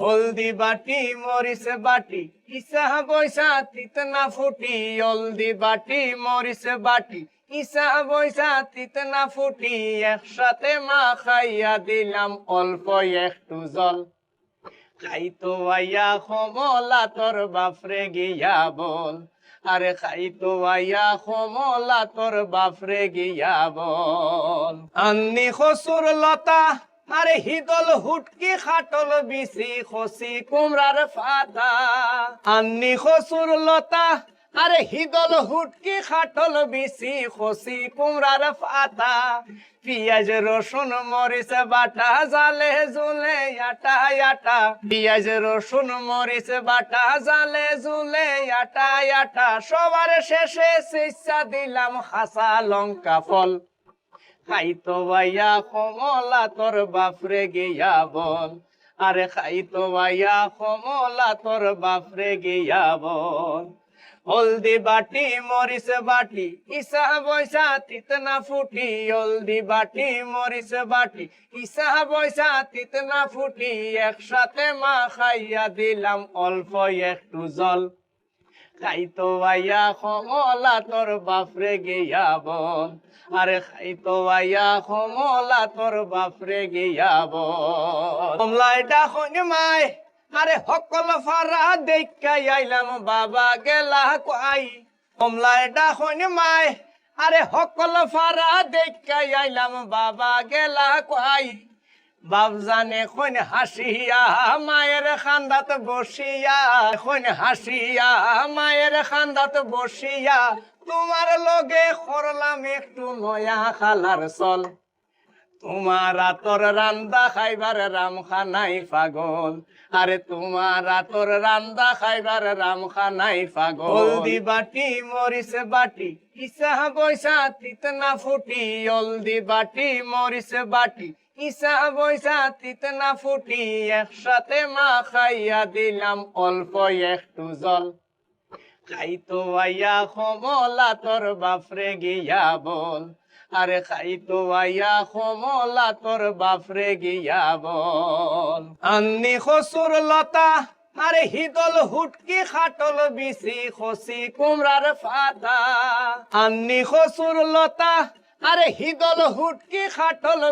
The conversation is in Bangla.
হলদি বাটি, মরিচ বাটি, ইসা বৈশা তিতনা ফুটি, হলদি বাটি, মরিচ বাটি, ইসা বৈশা তিতনা ফুটি, একসাথে মা খাইয়া দিলাম অল্প একটু জল। খাইতো আইয়া কমলা, তোর বাপরে গিয়া বল। আরে খাইতো আইয়া কমলা, তোর বাপরে গিয়া বল। আন্নি খসুর লতা আরে হিদল হুটকি খাটল বিসি খসি কুমড়ার ফাতা আন্নি খসুর লতা, আরে হিদল হুটকি খাটল বিসি খসি কুমড়ার ফাতা পিয়াজ, রসুন, মরিচ, বাটা, জালে জুলে আটা আটা। পিয়াজ, রসুন, মরিচ, বাটা, জালে জুলে আটা আটা। সবার শেষে শিক্ষা দিলাম হাসা লঙ্কা ফল। খাইতো ভাইয়া কমলা, তোর বাপরে গিয়া বল। আরে খাইতো ভাইয়া কমলা, তোর বাপরে গিয়া বল। হলদি বাটি, মরিচ বাটি, ইসা বৈশা তিতনা ফুটি। হলদি বাটি, মরিচ বাটি, ইসা বৈশা তিতনা ফুটি। একসাথে মা খাইয়া দিলাম অল্প একটু জল। খাইতো আইয়া কমলা তোর বাপরে গিয়া বল। আরে খাইতো আইয়া কমলা তোর বাপরে গিয়া বল। কমলাইটা হইন মাই, আরে সকল ফারা দেখাই আইলাম, বাবা গেলা কই? কমলাইটা হইন মাই, আরে সকল ফারা দেখাই আইলাম, বাবা গেলা কই? বাপ জানে কোন হাসিয়া, মায়ের খান্দাত বসিয়া, কোন হাসিয়া, মায়ের খান্দাত বসিয়া, তোমার লগে করলাম একটু নয়া খালার চল। তোমার আতর রান্দা খাইবার রাম খানাই পাগল, আরে তোমার আতর রান্দা খাইবার রাম খানাই পাগল। হলদি বাটি, মরিচ বাটি ইসা বৈশা তিতনা ফুটি, হলদি বাটি, মরিচ বাটি ইসা বৈশা তিতনা ফুটি একসাথে মা খাইয়া দিলাম অল্প একটু জল। খাইতো আইয়া কমলা, তোর বাপরে গিয়া বল। আরে খাইতো আইয়া কমলা, তোর বাপরে গিয়া বল। আন্নি খসুর লতা, আরে হিদল হুটকি খাটল বিসি খসি কুমড়ার ফাতা আন্নি খসুর লতা, আরে হিদল হুটকি খাটল